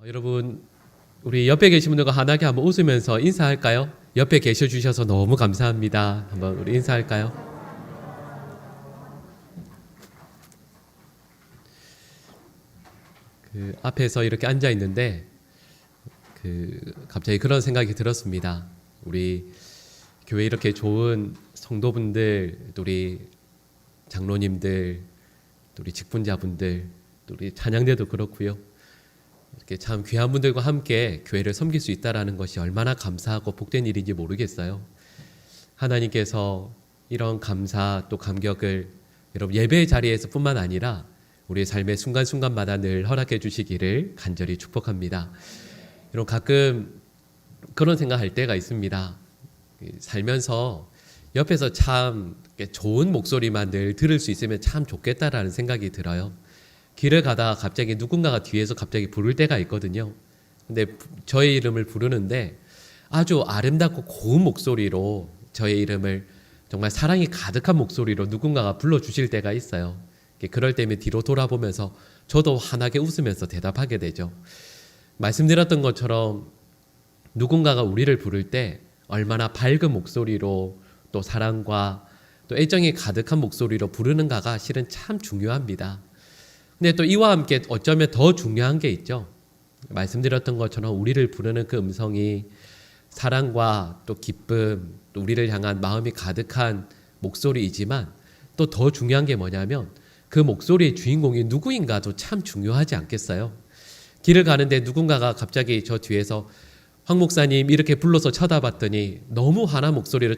어, 여러분 우리 옆에 계신 분들과 환하게 한번 웃으면서 인사할까요? 옆에 계셔 주셔서 너무 감사합니다. 한번 우리 인사할까요? 그 앞에서 이렇게 앉아 있는데 그 갑자기 그런 생각이 들었습니다. 우리 교회 이렇게 좋은 성도분들, 또 우리 장로님들, 또 우리 직분자분들, 또 우리 찬양대도 그렇고요. 이렇게 참 귀한 분들과 함께 교회를 섬길 수 있다라는 것이 얼마나 감사하고 복된 일인지 모르겠어요. 하나님께서 이런 감사 또 감격을 여러분 예배 자리에서뿐만 아니라 우리의 삶의 순간순간마다 늘 허락해 주시기를 간절히 축복합니다. 여러분 가끔 그런 생각할 때가 있습니다. 살면서 옆에서 참 좋은 목소리만 늘 들을 수 있으면 참 좋겠다라는 생각이 들어요. 길을 가다가 갑자기 누군가가 뒤에서 갑자기 부를 때가 있거든요. 근데 부- 저의 이름을 부르는데 아주 아름답고 고운 목소리로 저의 이름을 정말 사랑이 가득한 목소리로 누군가가 불러주실 때가 있어요. 그럴 때면 뒤로 돌아보면서 저도 환하게 웃으면서 대답하게 되죠. 말씀드렸던 것처럼 누군가가 우리를 부를 때 얼마나 밝은 목소리로 또 사랑과 또 애정이 가득한 목소리로 부르는가가 실은 참 중요합니다. 근데 또 이와 함께 어쩌면 더 중요한 게 있죠. 말씀드렸던 것처럼 우리를 부르는 그 음성이 사랑과 또 기쁨, 또 우리를 향한 마음이 가득한 목소리이지만 또 더 중요한 게 뭐냐면 그 목소리의 주인공이 누구인가도 참 중요하지 않겠어요? 길을 가는데 누군가가 갑자기 저 뒤에서 황 목사님 이렇게 불러서 쳐다봤더니 너무 환한 목소리로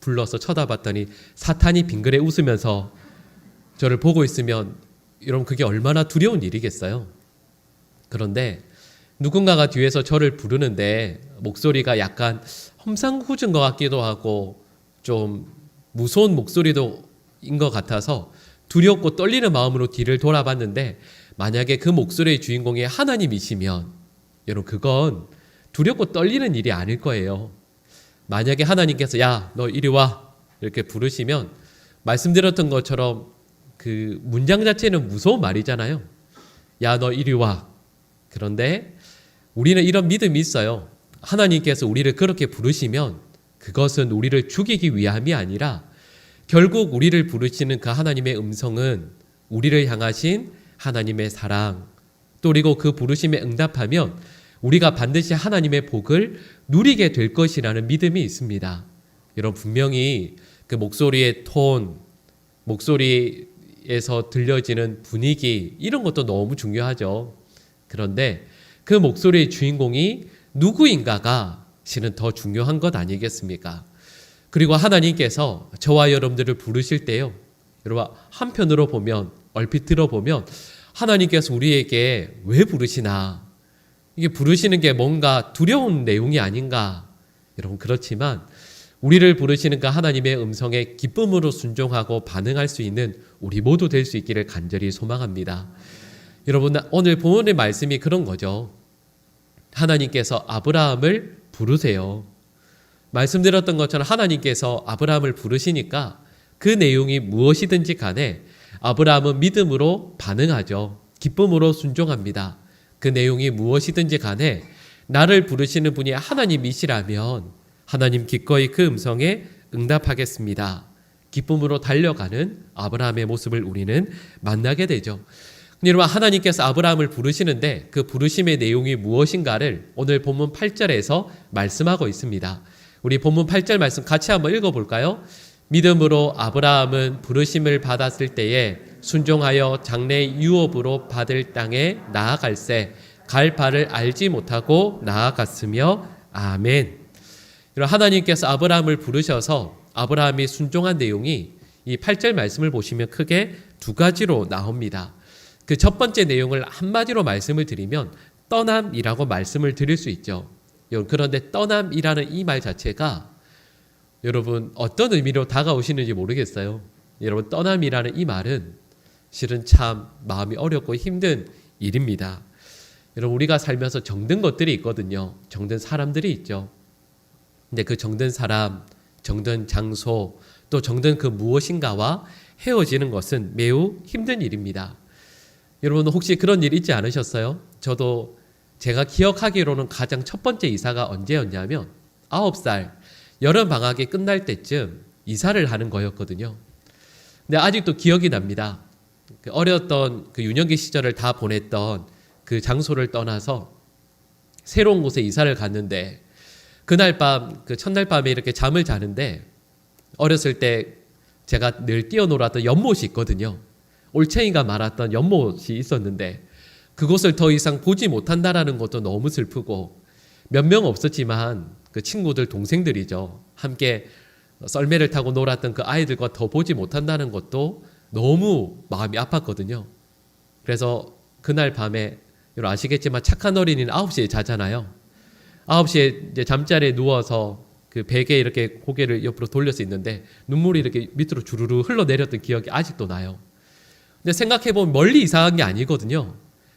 불러서 쳐다봤더니 사탄이 빙그레 웃으면서 저를 보고 있으면 여러분 그게 얼마나 두려운 일이겠어요. 그런데 누군가가 뒤에서 저를 부르는데 목소리가 약간 험상궂은 것 같기도 하고 좀 무서운 목소리도 인 것 같아서 두렵고 떨리는 마음으로 뒤를 돌아봤는데 만약에 그 목소리의 주인공이 하나님이시면 여러분 그건 두렵고 떨리는 일이 아닐 거예요. 만약에 하나님께서 야 너 이리 와 이렇게 부르시면 말씀드렸던 것처럼 그 문장 자체는 무서운 말이잖아요. 야 너 이리 와. 그런데 우리는 이런 믿음이 있어요. 하나님께서 우리를 그렇게 부르시면 그것은 우리를 죽이기 위함이 아니라 결국 우리를 부르시는 그 하나님의 음성은 우리를 향하신 하나님의 사랑 또 그리고 그 부르심에 응답하면 우리가 반드시 하나님의 복을 누리게 될 것이라는 믿음이 있습니다. 여러분 분명히 그 목소리의 톤, 목소리 에서 들려지는 분위기 이런 것도 너무 중요하죠. 그런데 그 목소리의 주인공이 누구인가가 실은 더 중요한 것 아니겠습니까? 그리고 하나님께서 저와 여러분들을 부르실 때요. 여러분 한편으로 보면 얼핏 들어보면 하나님께서 우리에게 왜 부르시나? 이게 부르시는 게 뭔가 두려운 내용이 아닌가? 여러분 그렇지만 우리를 부르시는 그 하나님의 음성에 기쁨으로 순종하고 반응할 수 있는 우리 모두 될 수 있기를 간절히 소망합니다. 여러분 오늘 본문의 말씀이 그런 거죠. 하나님께서 아브라함을 부르세요. 말씀드렸던 것처럼 하나님께서 아브라함을 부르시니까 그 내용이 무엇이든지 간에 아브라함은 믿음으로 반응하죠. 기쁨으로 순종합니다. 그 내용이 무엇이든지 간에 나를 부르시는 분이 하나님이시라면 하나님 기꺼이 그 음성에 응답하겠습니다. 기쁨으로 달려가는 아브라함의 모습을 우리는 만나게 되죠. 여러분 하나님께서 아브라함을 부르시는데 그 부르심의 내용이 무엇인가를 오늘 본문 8절에서 말씀하고 있습니다. 우리 본문 8절 말씀 같이 한번 읽어 볼까요? 믿음으로 아브라함은 부르심을 받았을 때에 순종하여 장래 유업으로 받을 땅에 나아갈새 갈 바를 알지 못하고 나아갔으며 아멘. 여러분 하나님께서 아브라함을 부르셔서 아브라함이 순종한 내용이 이 8절 말씀을 보시면 크게 두 가지로 나옵니다. 그 첫 번째 내용을 한마디로 말씀을 드리면 떠남이라고 말씀을 드릴 수 있죠. 그런데 떠남이라는 이 말 자체가 여러분 어떤 의미로 다가오시는지 모르겠어요. 여러분 떠남이라는 이 말은 실은 참 마음이 어렵고 힘든 일입니다. 여러분 우리가 살면서 정든 것들이 있거든요. 정든 사람들이 있죠. 근데 그 정든 사람, 정든 장소, 또 정든 그 무엇인가와 헤어지는 것은 매우 힘든 일입니다. 여러분 혹시 그런 일 있지 않으셨어요? 저도 제가 기억하기로는 가장 첫 번째 이사가 언제였냐면 아홉 살 여름 방학이 끝날 때쯤 이사를 하는 거였거든요. 근데 아직도 기억이 납니다. 그 어렸던 그 유년기 시절을 다 보냈던 그 장소를 떠나서 새로운 곳에 이사를 갔는데 그날 밤, 그 첫날 밤에 이렇게 잠을 자는데 어렸을 때 제가 늘 뛰어놀았던 연못이 있거든요. 올챙이가 말았던 연못이 있었는데 그곳을 더 이상 보지 못한다라는 것도 너무 슬프고 몇 명 없었지만 그 친구들 동생들이죠. 함께 썰매를 타고 놀았던 그 아이들과 더 보지 못한다는 것도 너무 마음이 아팠거든요. 그래서 그날 밤에 여러분 아시겠지만 착한 어린이는 9시에 자잖아요. 9시에 이제 잠자리에 누워서 그 베개에 이렇게 고개를 옆으로 돌려서 있는데 눈물이 이렇게 밑으로 주르르 흘러내렸던 기억이 아직도 나요. 근데 생각해보면 멀리 이사한 게 아니거든요.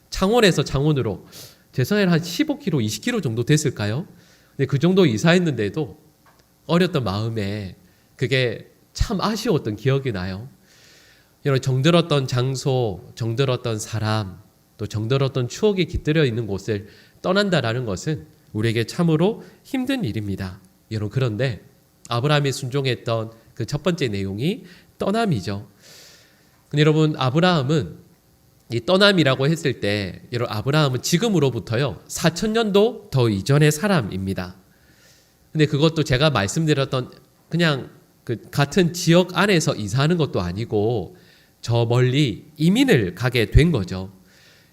창원에서 창원으로 제 생각에 한 15km, 20km 정도 됐을까요? 근데 그 정도 이사했는데도 어렸던 마음에 그게 참 아쉬웠던 기억이 나요. 여러분 정들었던 장소, 정들었던 사람, 또 정들었던 추억이 깃들여 있는 곳을 떠난다라는 것은 우리에게 참으로 힘든 일입니다. 여러분 그런데 아브라함이 순종했던 그 첫 번째 내용이 떠남이죠. 여러분 아브라함은 이 떠남이라고 했을 때 여러분 아브라함은 지금으로부터요 4천 년도 더 이전의 사람입니다. 근데 그것도 제가 말씀드렸던 그냥 그 같은 지역 안에서 이사하는 것도 아니고 저 멀리 이민을 가게 된 거죠.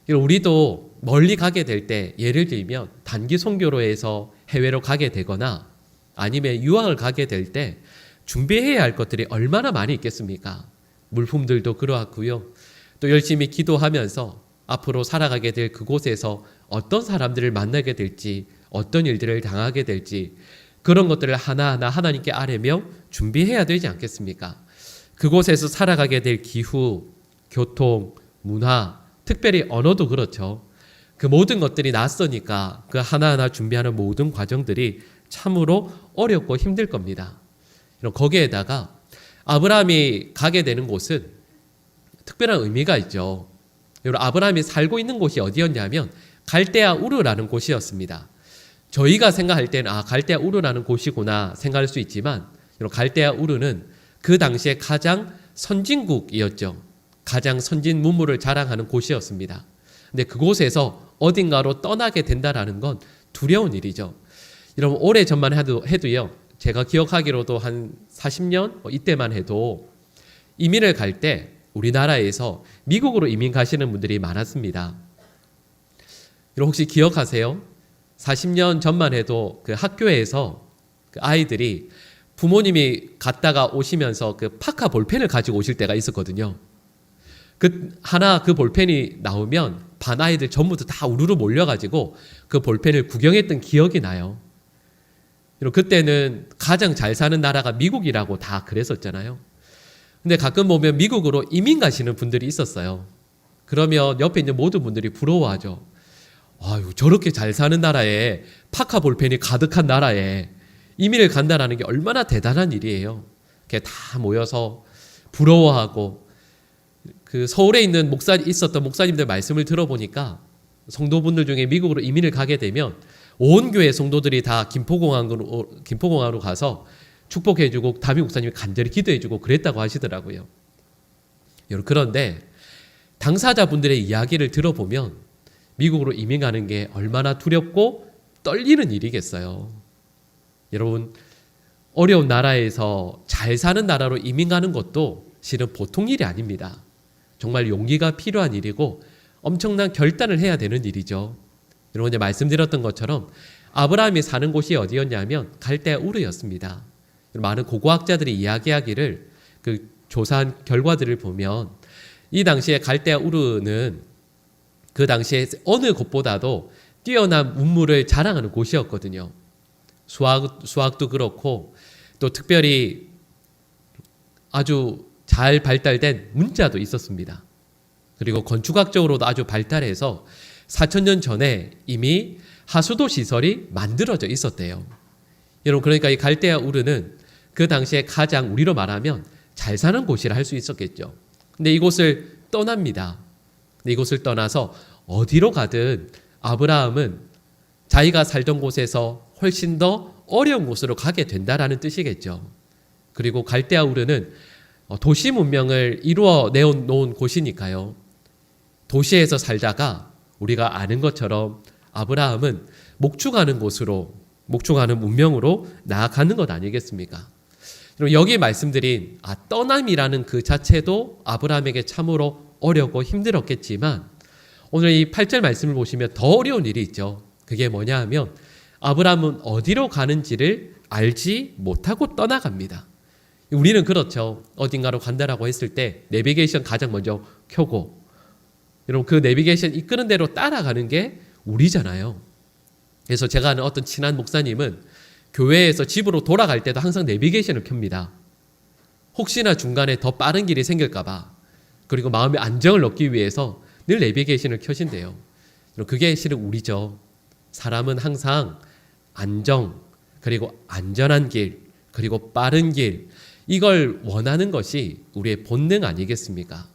우리도 멀리 가게 될 때 예를 들면 단기 선교로 해서 해외로 가게 되거나 아니면 유학을 가게 될 때 준비해야 할 것들이 얼마나 많이 있겠습니까? 물품들도 그러하고요. 또 열심히 기도하면서 앞으로 살아가게 될 그곳에서 어떤 사람들을 만나게 될지 어떤 일들을 당하게 될지 그런 것들을 하나하나 하나님께 아뢰며 준비해야 되지 않겠습니까? 그곳에서 살아가게 될 기후, 교통, 문화, 특별히 언어도 그렇죠. 그 모든 것들이 낯서니까 그 하나하나 준비하는 모든 과정들이 참으로 어렵고 힘들 겁니다. 거기에다가 아브라함이 가게 되는 곳은 특별한 의미가 있죠. 여러분 아브라함이 살고 있는 곳이 어디였냐면 갈대아 우르라는 곳이었습니다. 저희가 생각할 때는 아 갈대아 우르라는 곳이구나 생각할 수 있지만 갈대아 우르는 그 당시에 가장 선진국이었죠. 가장 선진 문물을 자랑하는 곳이었습니다. 근데 그곳에서 어딘가로 떠나게 된다라는 건 두려운 일이죠. 여러분 오래 전만 해도 해도요. 제가 기억하기로도 한 40년 뭐 이때만 해도 이민을 갈 때 우리나라에서 미국으로 이민 가시는 분들이 많았습니다. 여러분 혹시 기억하세요? 40년 전만 해도 그 학교에서 그 아이들이 부모님이 갔다가 오시면서 그 파카 볼펜을 가지고 오실 때가 있었거든요. 그 하나 그 볼펜이 나오면 반 아이들 전부 다 우르르 몰려가지고 그 볼펜을 구경했던 기억이 나요. 그때는 가장 잘 사는 나라가 미국이라고 다 그랬었잖아요. 근데 가끔 보면 미국으로 이민 가시는 분들이 있었어요. 그러면 옆에 있는 모든 분들이 부러워하죠. 아유, 저렇게 잘 사는 나라에 파카 볼펜이 가득한 나라에 이민을 간다라는 게 얼마나 대단한 일이에요. 이렇게 다 모여서 부러워하고 그 서울에 있는 목사 있었던 목사님들 말씀을 들어보니까 성도분들 중에 미국으로 이민을 가게 되면 온 교회 성도들이 다 김포공항으로 김포공항으로 가서 축복해주고 담임 목사님이 간절히 기도해주고 그랬다고 하시더라고요. 여러분 그런데 당사자분들의 이야기를 들어보면 미국으로 이민 가는 게 얼마나 두렵고 떨리는 일이겠어요. 여러분 어려운 나라에서 잘 사는 나라로 이민 가는 것도 실은 보통 일이 아닙니다. 정말 용기가 필요한 일이고 엄청난 결단을 해야 되는 일이죠. 여러분 이제 말씀드렸던 것처럼 아브라함이 사는 곳이 어디였냐면 갈대아 우르였습니다. 많은 고고학자들이 이야기하기를 그 조사한 결과들을 보면 이 당시에 갈대아 우르는 그 당시에 어느 곳보다도 뛰어난 문물을 자랑하는 곳이었거든요. 수학, 수학도 그렇고 또 특별히 아주 잘 발달된 문자도 있었습니다. 그리고 건축학적으로도 아주 발달해서 4천년 전에 이미 하수도 시설이 만들어져 있었대요. 여러분 그러니까 이 갈대아 우르는 그 당시에 가장 우리로 말하면 잘 사는 곳이라 할 수 있었겠죠. 근데 이곳을 떠납니다. 근데 이곳을 떠나서 어디로 가든 아브라함은 자기가 살던 곳에서 훨씬 더 어려운 곳으로 가게 된다라는 뜻이겠죠. 그리고 갈대아 우르는 어, 도시 문명을 이루어 내어 놓은 곳이니까요. 도시에서 살다가 우리가 아는 것처럼 아브라함은 목축하는 곳으로 목축하는 문명으로 나아가는 것 아니겠습니까? 그럼 여기 말씀드린 아, 떠남이라는 그 자체도 아브라함에게 참으로 어렵고 힘들었겠지만 오늘 이 8절 말씀을 보시면 더 어려운 일이 있죠. 그게 뭐냐 하면 아브라함은 어디로 가는지를 알지 못하고 떠나갑니다. 우리는 그렇죠. 어딘가로 간다라고 했을 때 내비게이션 가장 먼저 켜고 여러분 그 내비게이션 이끄는 대로 따라가는 게 우리잖아요. 그래서 제가 아는 어떤 친한 목사님은 교회에서 집으로 돌아갈 때도 항상 내비게이션을 켭니다. 혹시나 중간에 더 빠른 길이 생길까봐 그리고 마음의 안정을 얻기 위해서 늘 내비게이션을 켜신대요. 그게 실은 우리죠. 사람은 항상 안정 그리고 안전한 길 그리고 빠른 길 이걸 원하는 것이 우리의 본능 아니겠습니까?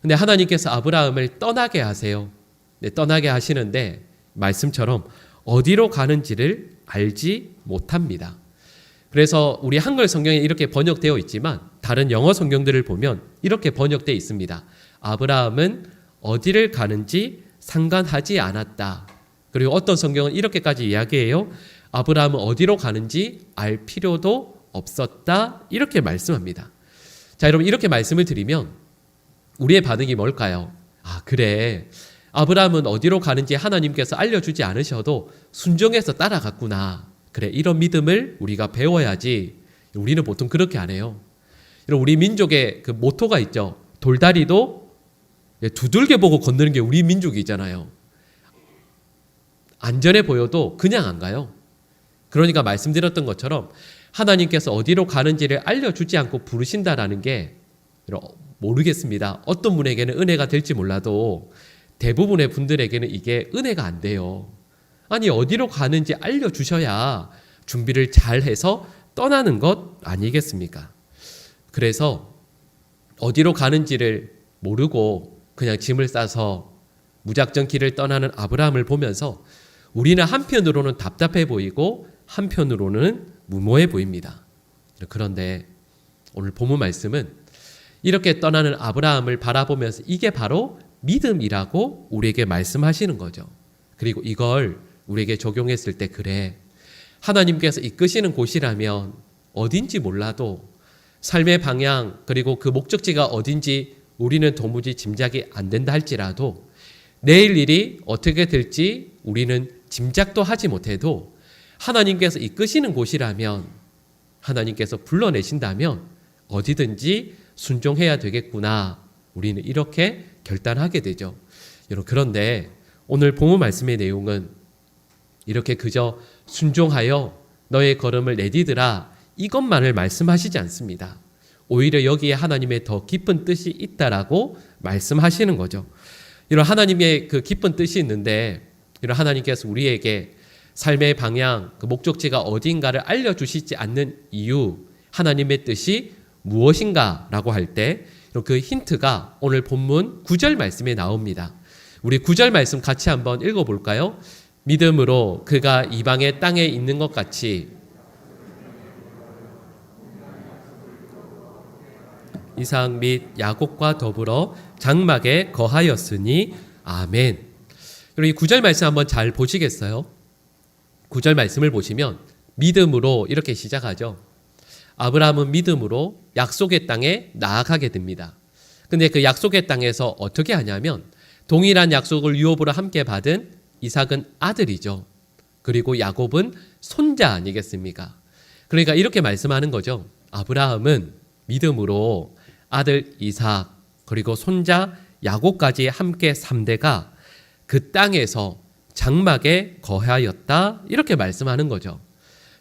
근데 하나님께서 아브라함을 떠나게 하세요. 네, 떠나게 하시는데 말씀처럼 어디로 가는지를 알지 못합니다. 그래서 우리 한글 성경에 이렇게 번역되어 있지만 다른 영어 성경들을 보면 이렇게 번역되어 있습니다. 아브라함은 어디를 가는지 상관하지 않았다. 그리고 어떤 성경은 이렇게까지 이야기해요. 아브라함은 어디로 가는지 알 필요도 없었다. 이렇게 말씀합니다. 자, 여러분 이렇게 말씀을 드리면 우리의 반응이 뭘까요? 아, 그래. 아브라함은 어디로 가는지 하나님께서 알려주지 않으셔도 순종해서 따라갔구나. 그래, 이런 믿음을 우리가 배워야지. 우리는 보통 그렇게 안 해요. 우리 민족의 그 모토가 있죠. 돌다리도 두들겨 보고 건너는 게 우리 민족이잖아요. 안전해 보여도 그냥 안 가요. 그러니까 말씀드렸던 것처럼 하나님께서 어디로 가는지를 알려주지 않고 부르신다라는 게 모르겠습니다. 어떤 분에게는 은혜가 될지 몰라도 대부분의 분들에게는 이게 은혜가 안 돼요. 아니, 어디로 가는지 알려주셔야 준비를 잘 해서 떠나는 것 아니겠습니까? 그래서 어디로 가는지를 모르고 그냥 짐을 싸서 무작정 길을 떠나는 아브라함을 보면서 우리는 한편으로는 답답해 보이고 한편으로는 무모해 보입니다. 그런데 오늘 본문 말씀은 이렇게 떠나는 아브라함을 바라보면서 이게 바로 믿음이라고 우리에게 말씀하시는 거죠. 그리고 이걸 우리에게 적용했을 때 그래. 하나님께서 이끄시는 곳이라면 어딘지 몰라도 삶의 방향 그리고 그 목적지가 어딘지 우리는 도무지 짐작이 안 된다 할지라도 내일 일이 어떻게 될지 우리는 짐작도 하지 못해도 하나님께서 이끄시는 곳이라면 하나님께서 불러내신다면 어디든지 순종해야 되겠구나. 우리는 이렇게 결단하게 되죠. 여러분 그런데 오늘 본문 말씀의 내용은 이렇게 그저 순종하여 너의 걸음을 내디드라 이것만을 말씀하시지 않습니다. 오히려 여기에 하나님의 더 깊은 뜻이 있다라고 말씀하시는 거죠. 이런 하나님의 그 깊은 뜻이 있는데 이런 하나님께서 우리에게 삶의 방향, 그 목적지가 어딘가를 알려주시지 않는 이유, 하나님의 뜻이 무엇인가라고 할 때 그 힌트가 오늘 본문 9절 말씀에 나옵니다. 우리 9절 말씀 같이 한번 읽어 볼까요? 믿음으로 그가 이방의 땅에 있는 것 같이 이삭 및 야곱과 더불어 장막에 거하였으니 아멘. 그리고 이 9절 말씀 한번 잘 보시겠어요? 9절 말씀을 보시면 믿음으로 이렇게 시작하죠. 아브라함은 믿음으로 약속의 땅에 나아가게 됩니다. 근데 그 약속의 땅에서 어떻게 하냐면 동일한 약속을 유업으로 함께 받은 이삭은 아들이죠. 그리고 야곱은 손자 아니겠습니까? 그러니까 이렇게 말씀하는 거죠. 아브라함은 믿음으로 아들 이삭 그리고 손자 야곱까지 함께 3대가 그 땅에서 장막에 거하였다 이렇게 말씀하는 거죠.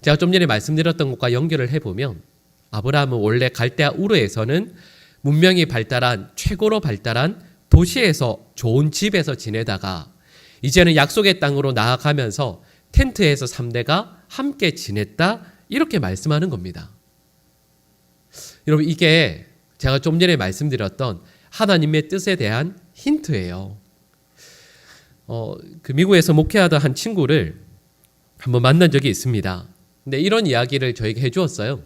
제가 좀 전에 말씀드렸던 것과 연결을 해보면 아브라함은 원래 갈대아 우르에서는 문명이 발달한 최고로 발달한 도시에서 좋은 집에서 지내다가 이제는 약속의 땅으로 나아가면서 텐트에서 3대가 함께 지냈다 이렇게 말씀하는 겁니다. 여러분 이게 제가 좀 전에 말씀드렸던 하나님의 뜻에 대한 힌트예요. 어, 그 미국에서 목회하던 한 친구를 한번 만난 적이 있습니다. 근데 이런 이야기를 저에게 해주었어요.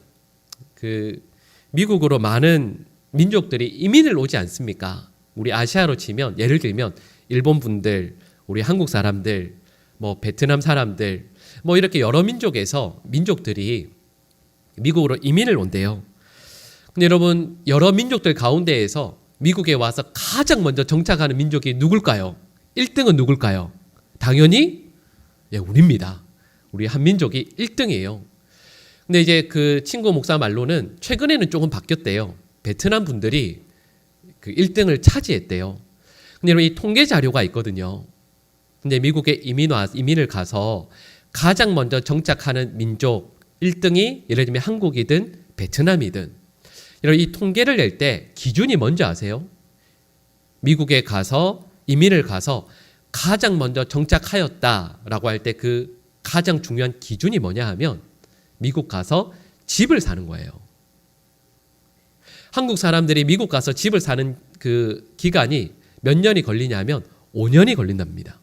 그 미국으로 많은 민족들이 이민을 오지 않습니까? 우리 아시아로 치면 예를 들면 일본 분들, 우리 한국 사람들, 뭐 베트남 사람들, 뭐 이렇게 여러 민족에서 민족들이 미국으로 이민을 온대요. 근데 여러분 여러 민족들 가운데에서 미국에 와서 가장 먼저 정착하는 민족이 누굴까요? 1등은 누굴까요? 당연히 예, 우리입니다. 우리 한민족이 1등이에요. 근데 이제 그 친구 목사 말로는 최근에는 조금 바뀌었대요. 베트남 분들이 그 1등을 차지했대요. 근데 이 통계 자료가 있거든요. 근데 미국에 이민 와 이민을 가서 가장 먼저 정착하는 민족 1등이 예를 들면 한국이든 베트남이든 여러분 이 통계를 낼 때 기준이 뭔지 아세요? 미국에 가서 이민을 가서 가장 먼저 정착하였다라고 할 때 그 가장 중요한 기준이 뭐냐 하면 미국 가서 집을 사는 거예요. 한국 사람들이 미국 가서 집을 사는 그 기간이 몇 년이 걸리냐면 5년이 걸린답니다.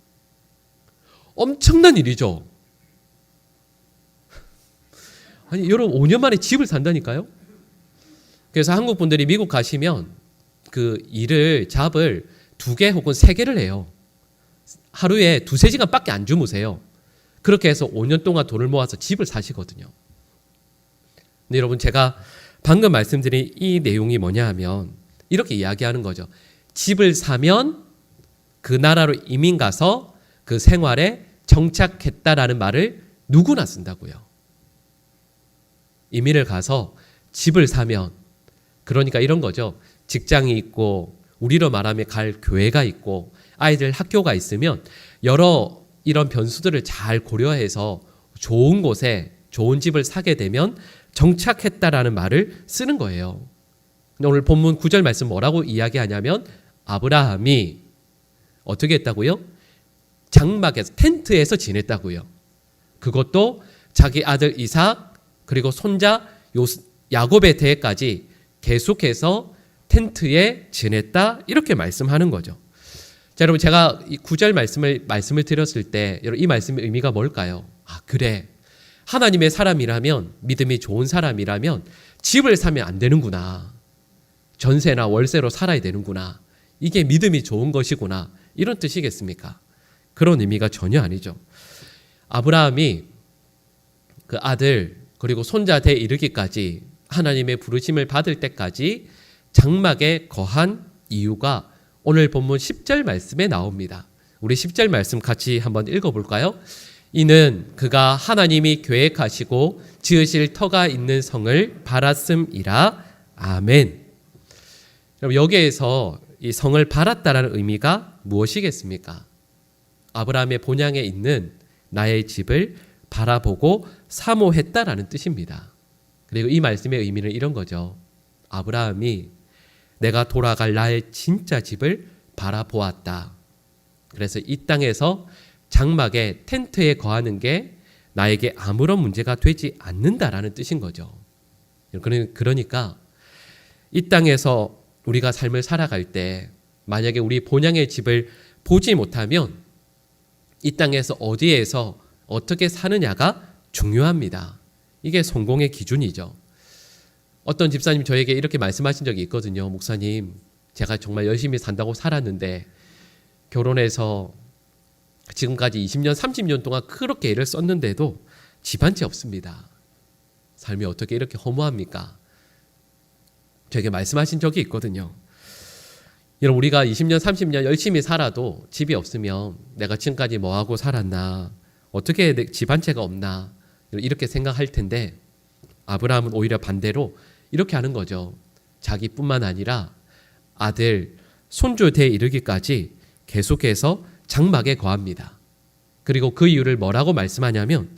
엄청난 일이죠. 아니, 여러분 5년 만에 집을 산다니까요? 그래서 한국 분들이 미국 가시면 그 일을 잡을 두 개 혹은 세 개를 해요. 하루에 두세 시간밖에 안 주무세요. 그렇게 해서 5년 동안 돈을 모아서 집을 사시거든요. 근데 여러분 제가 방금 말씀드린 이 내용이 뭐냐 하면 이렇게 이야기하는 거죠. 집을 사면 그 나라로 이민 가서 그 생활에 정착했다라는 말을 누구나 쓴다고요. 이민을 가서 집을 사면 그러니까 이런 거죠. 직장이 있고 우리로 말하면 갈 교회가 있고 아이들 학교가 있으면 여러 이런 변수들을 잘 고려해서 좋은 곳에 좋은 집을 사게 되면 정착했다라는 말을 쓰는 거예요. 오늘 본문 9절 말씀 뭐라고 이야기하냐면 아브라함이 어떻게 했다고요? 장막에서 텐트에서 지냈다고요. 그것도 자기 아들 이삭 그리고 손자 요 야곱의 대해까지 계속해서 텐트에 지냈다 이렇게 말씀하는 거죠. 자, 여러분 제가 이 구절 말씀을 말씀을 드렸을 때 여러분 이 말씀의 의미가 뭘까요? 아, 그래. 하나님의 사람이라면 믿음이 좋은 사람이라면 집을 사면 안 되는구나. 전세나 월세로 살아야 되는구나. 이게 믿음이 좋은 것이구나. 이런 뜻이겠습니까? 그런 의미가 전혀 아니죠. 아브라함이 그 아들 그리고 손자 대 이르기까지 하나님의 부르심을 받을 때까지 장막에 거한 이유가 오늘 본문 10절 말씀에 나옵니다. 우리 10절 말씀 같이 한번 읽어볼까요? 이는 그가 하나님이 계획하시고 지으실 터가 있는 성을 바랐음이라. 아멘. 여러분 여기에서 이 성을 바랐다라는 의미가 무엇이겠습니까? 아브라함의 본향에 있는 나의 집을 바라보고 사모했다라는 뜻입니다. 그리고 이 말씀의 의미는 이런 거죠. 아브라함이 내가 돌아갈 나의 진짜 집을 바라보았다. 그래서 이 땅에서 장막에 텐트에 거하는 게 나에게 아무런 문제가 되지 않는다라는 뜻인 거죠. 그러니까 이 땅에서 우리가 삶을 살아갈 때 만약에 우리 본향의 집을 보지 못하면 이 땅에서 어디에서 어떻게 사느냐가 중요합니다. 이게 성공의 기준이죠. 어떤 집사님 저에게 이렇게 말씀하신 적이 있거든요. 목사님, 제가 정말 열심히 산다고 살았는데 결혼해서 지금까지 20년, 30년 동안 그렇게 애를 썼는데도 집 한 채 없습니다. 삶이 어떻게 이렇게 허무합니까? 저에게 말씀하신 적이 있거든요. 여러분, 우리가 20년, 30년 열심히 살아도 집이 없으면 내가 지금까지 뭐 하고 살았나, 어떻게 집 한 채가 없나, 이렇게 생각할 텐데, 아브라함은 오히려 반대로 이렇게 하는 거죠. 자기뿐만 아니라 아들, 손주 대 이르기까지 계속해서 장막에 거합니다. 그리고 그 이유를 뭐라고 말씀하냐면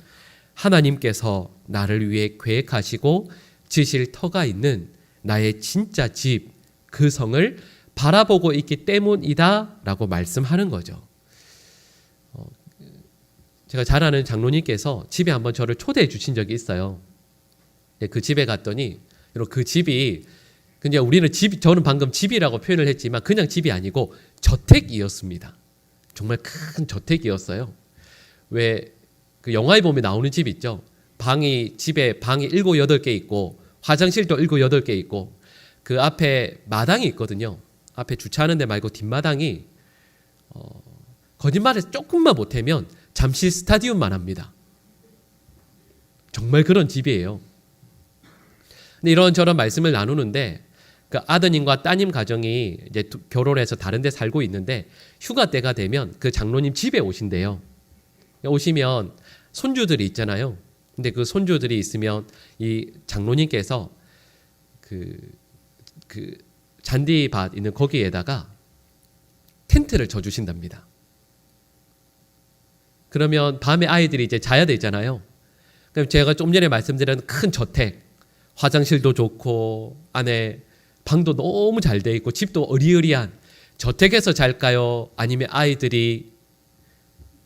하나님께서 나를 위해 계획하시고 지실 터가 있는 나의 진짜 집, 그 성을 바라보고 있기 때문이다 라고 말씀하는 거죠. 어, 제가 잘 아는 장로님께서 집에 한번 저를 초대해 주신 적이 있어요. 예, 그 집에 갔더니 그 집이 그냥 우리는 집 저는 방금 집이라고 표현을 했지만 그냥 집이 아니고 저택이었습니다. 정말 큰 저택이었어요. 왜 그 영화에 보면 나오는 집 있죠. 방이 집에 방이 일곱 여덟 개 있고 화장실도 일곱 여덟 개 있고 그 앞에 마당이 있거든요. 앞에 주차하는 데 말고 뒷마당이 어, 거짓말해서 조금만 못하면 잠실 스타디움만 합니다. 정말 그런 집이에요. 근데 이런 저런 말씀을 나누는데 그 아드님과 따님 가정이 이제 두- 결혼해서 다른 데 살고 있는데 휴가 때가 되면 그 장로님 집에 오신대요. 오시면 손주들이 있잖아요. 근데 그 손주들이 있으면 이 장로님께서 그, 그 잔디밭 있는 거기에다가 텐트를 쳐주신답니다. 그러면 밤에 아이들이 이제 자야 되잖아요. 그럼 제가 좀 전에 말씀드린 큰 저택, 화장실도 좋고 안에 방도 너무 잘 돼 있고 집도 어리어리한 저택에서 잘까요? 아니면 아이들이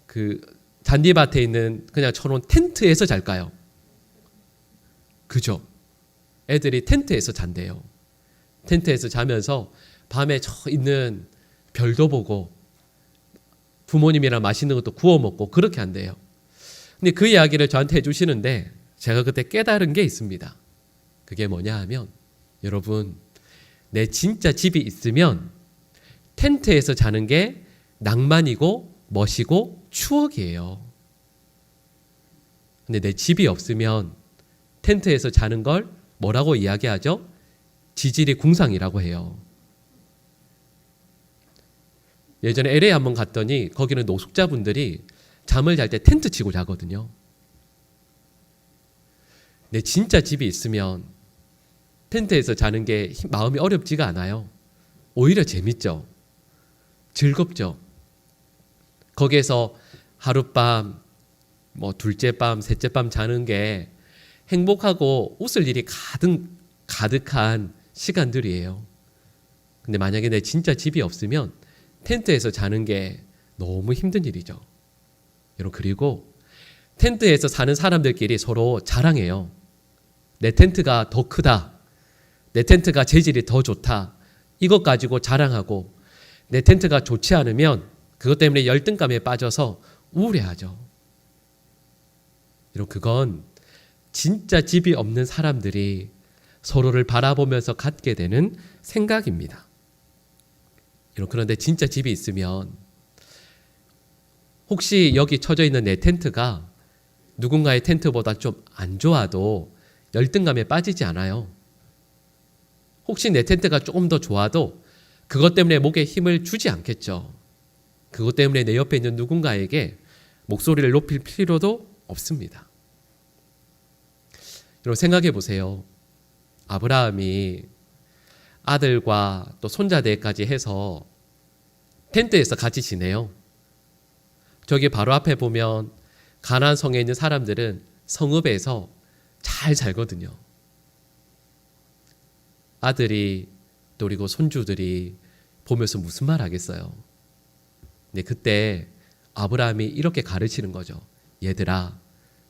그 잔디밭에 있는 그냥 쳐놓은 텐트에서 잘까요? 그죠? 애들이 텐트에서 잔대요. 텐트에서 자면서 밤에 저 있는 별도 보고 부모님이랑 맛있는 것도 구워 먹고 그렇게 한대요. 근데 그 이야기를 저한테 해주시는데 제가 그때 깨달은 게 있습니다. 그게 뭐냐 하면 여러분 내 진짜 집이 있으면 텐트에서 자는 게 낭만이고 멋이고 추억이에요. 근데 내 집이 없으면 텐트에서 자는 걸 뭐라고 이야기하죠? 지질이 궁상이라고 해요. 예전에 LA 한번 갔더니 거기는 노숙자분들이 잠을 잘 때 텐트 치고 자거든요. 내 진짜 집이 있으면 텐트에서 자는 게 힘- 마음이 어렵지가 않아요. 오히려 재밌죠. 즐겁죠. 거기에서 하룻밤, 뭐 둘째 밤, 셋째 밤 자는 게 행복하고 웃을 일이 가득 가득한 시간들이에요. 근데 만약에 내 진짜 집이 없으면 텐트에서 자는 게 너무 힘든 일이죠. 여러분 그리고 텐트에서 사는 사람들끼리 서로 자랑해요. 내 텐트가 더 크다. 내 텐트가 재질이 더 좋다. 이것 가지고 자랑하고 내 텐트가 좋지 않으면 그것 때문에 열등감에 빠져서 우울해하죠. 여러분 그건 진짜 집이 없는 사람들이 서로를 바라보면서 갖게 되는 생각입니다. 여러분 그런데 진짜 집이 있으면 혹시 여기 쳐져 있는 내 텐트가 누군가의 텐트보다 좀 안 좋아도 열등감에 빠지지 않아요. 혹시 내 텐트가 조금 더 좋아도 그것 때문에 목에 힘을 주지 않겠죠. 그것 때문에 내 옆에 있는 누군가에게 목소리를 높일 필요도 없습니다. 여러분 생각해 보세요. 아브라함이 아들과 또 손자들까지 해서 텐트에서 같이 지내요. 저기 바로 앞에 보면 가나안 성에 있는 사람들은 성읍에서 잘 살거든요. 아들이 또 그리고 손주들이 보면서 무슨 말 하겠어요. 근데 그때 아브라함이 이렇게 가르치는 거죠. 얘들아,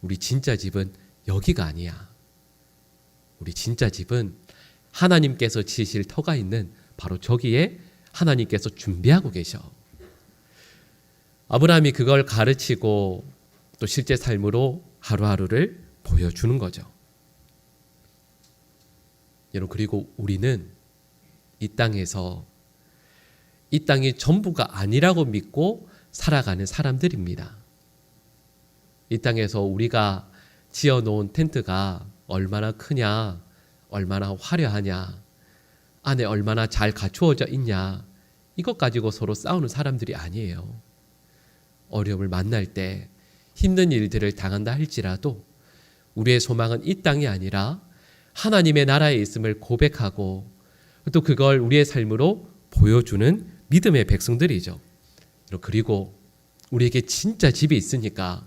우리 진짜 집은 여기가 아니야. 우리 진짜 집은 하나님께서 지으실 터가 있는 바로 저기에 하나님께서 준비하고 계셔. 아브라함이 그걸 가르치고 또 실제 삶으로 하루하루를 보여주는 거죠. 여러분 그리고 우리는 이 땅에서 이 땅이 전부가 아니라고 믿고 살아가는 사람들입니다. 이 땅에서 우리가 지어 놓은 텐트가 얼마나 크냐, 얼마나 화려하냐, 안에 얼마나 잘 갖추어져 있냐, 이것 가지고 서로 싸우는 사람들이 아니에요. 어려움을 만날 때 힘든 일들을 당한다 할지라도 우리의 소망은 이 땅이 아니라 하나님의 나라에 있음을 고백하고 또 그걸 우리의 삶으로 보여주는 믿음의 백성들이죠. 그리고 우리에게 진짜 집이 있으니까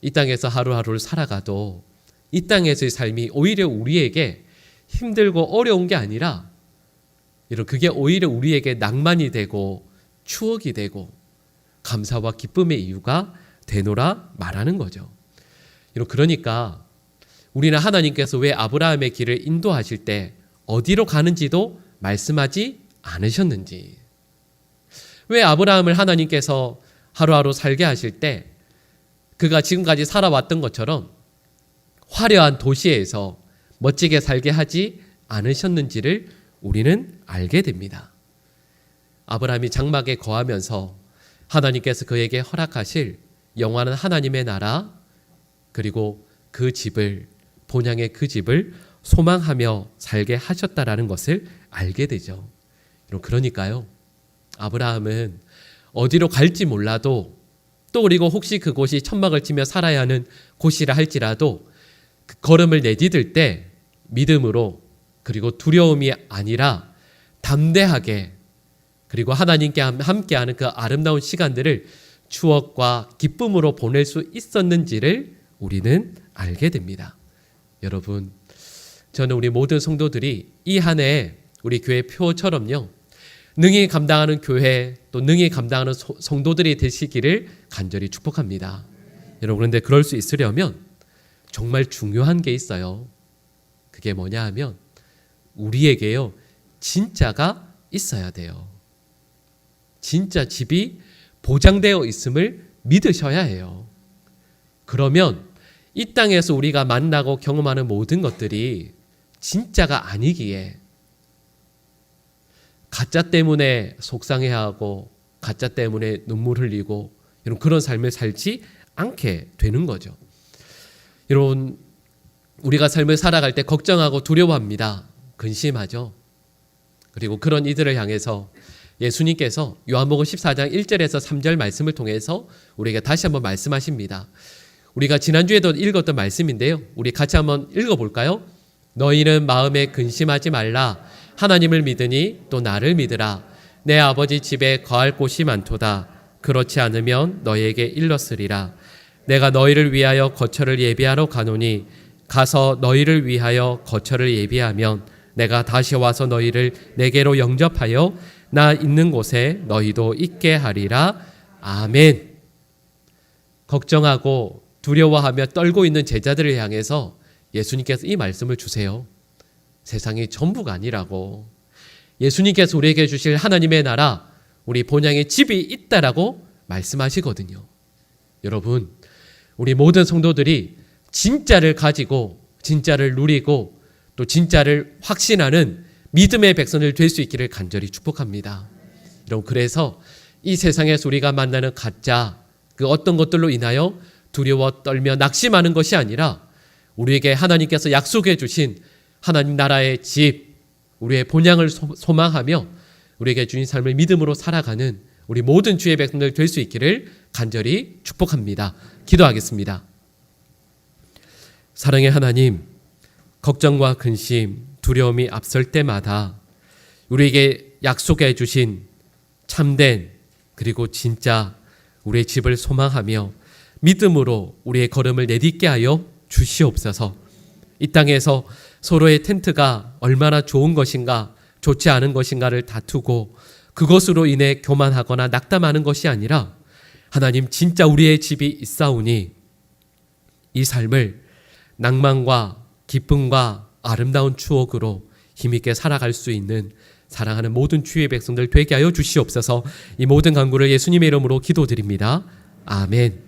이 땅에서 하루하루를 살아가도 이 땅에서의 삶이 오히려 우리에게 힘들고 어려운 게 아니라 이런 그게 오히려 우리에게 낭만이 되고 추억이 되고 감사와 기쁨의 이유가 되노라 말하는 거죠. 이런 그러니까 우리는 하나님께서 왜 아브라함의 길을 인도하실 때 어디로 가는지도 말씀하지 않으셨는지 왜 아브라함을 하나님께서 하루하루 살게 하실 때그 그가 지금까지 살아왔던 것처럼 화려한 도시에서 멋지게 살게 하지 않으셨는지를 우리는 알게 됩니다. 아브라함이 장막에 거하면서 하나님께서 그에게 허락하실 영원한 하나님의 나라 그리고 그 집을 본향의 그 집을 소망하며 살게 하셨다라는 것을 알게 되죠. 그러니까요. 아브라함은 어디로 갈지 몰라도 또 그리고 혹시 그곳이 천막을 치며 살아야 하는 곳이라 할지라도 그 걸음을 내디딜 때 믿음으로 그리고 두려움이 아니라 담대하게 그리고 하나님께 함- 함께하는 그 아름다운 시간들을 추억과 기쁨으로 보낼 수 있었는지를 우리는 알게 됩니다. 여러분, 저는 우리 모든 성도들이 이 한 해 우리 교회 표처럼요. 능히 감당하는 교회 또 능히 감당하는 소- 성도들이 되시기를 간절히 축복합니다. 여러분 그런데 그럴 수 있으려면 정말 중요한 게 있어요. 그게 뭐냐 하면 우리에게요. 진짜가 있어야 돼요. 진짜 집이 보장되어 있음을 믿으셔야 해요. 그러면 이 땅에서 우리가 만나고 경험하는 모든 것들이 진짜가 아니기에 가짜 때문에 속상해하고 가짜 때문에 눈물 흘리고 이런 그런 삶을 살지 않게 되는 거죠. 이런 우리가 삶을 살아갈 때 걱정하고 두려워합니다. 근심하죠. 그리고 그런 이들을 향해서 예수님께서 요한복음 14장 1절에서 3절 말씀을 통해서 우리에게 다시 한번 말씀하십니다. 우리가 지난주에도 읽었던 말씀인데요. 우리 같이 한번 읽어 볼까요? 너희는 마음에 근심하지 말라. 하나님을 믿으니 또 나를 믿으라. 내 아버지 집에 거할 곳이 많도다. 그렇지 않으면 너희에게 일렀으리라. 내가 너희를 위하여 거처를 예비하러 가노니 가서 너희를 위하여 거처를 예비하면 내가 다시 와서 너희를 내게로 영접하여 나 있는 곳에 너희도 있게 하리라. 아멘. 걱정하고 두려워하며 떨고 있는 제자들을 향해서 예수님께서 이 말씀을 주세요. 세상이 전부가 아니라고. 예수님께서 우리에게 주실 하나님의 나라, 우리 본향의 집이 있다라고 말씀하시거든요. 여러분, 우리 모든 성도들이 진짜를 가지고 진짜를 누리고 또 진짜를 확신하는 믿음의 백성을 될 수 있기를 간절히 축복합니다. 여러분, 그래서 이 세상에서 우리가 만나는 가짜 그 어떤 것들로 인하여 두려워 떨며 낙심하는 것이 아니라 우리에게 하나님께서 약속해 주신 하나님 나라의 집, 우리의 본향을 소- 소망하며 우리에게 주신 삶을 믿음으로 살아가는 우리 모든 주의 백성들 될 수 있기를 간절히 축복합니다. 기도하겠습니다. 사랑의 하나님, 걱정과 근심, 두려움이 앞설 때마다 우리에게 약속해 주신 참된 그리고 진짜 우리의 집을 소망하며 믿음으로 우리의 걸음을 내딛게 하여 주시옵소서. 이 땅에서 서로의 텐트가 얼마나 좋은 것인가, 좋지 않은 것인가를 다투고 그것으로 인해 교만하거나 낙담하는 것이 아니라 하나님 진짜 우리의 집이 있사오니 이 삶을 낭만과 기쁨과 아름다운 추억으로 힘있게 살아갈 수 있는 사랑하는 모든 주의 백성들 되게 하여 주시옵소서 이 모든 간구를 예수님의 이름으로 기도드립니다. 아멘.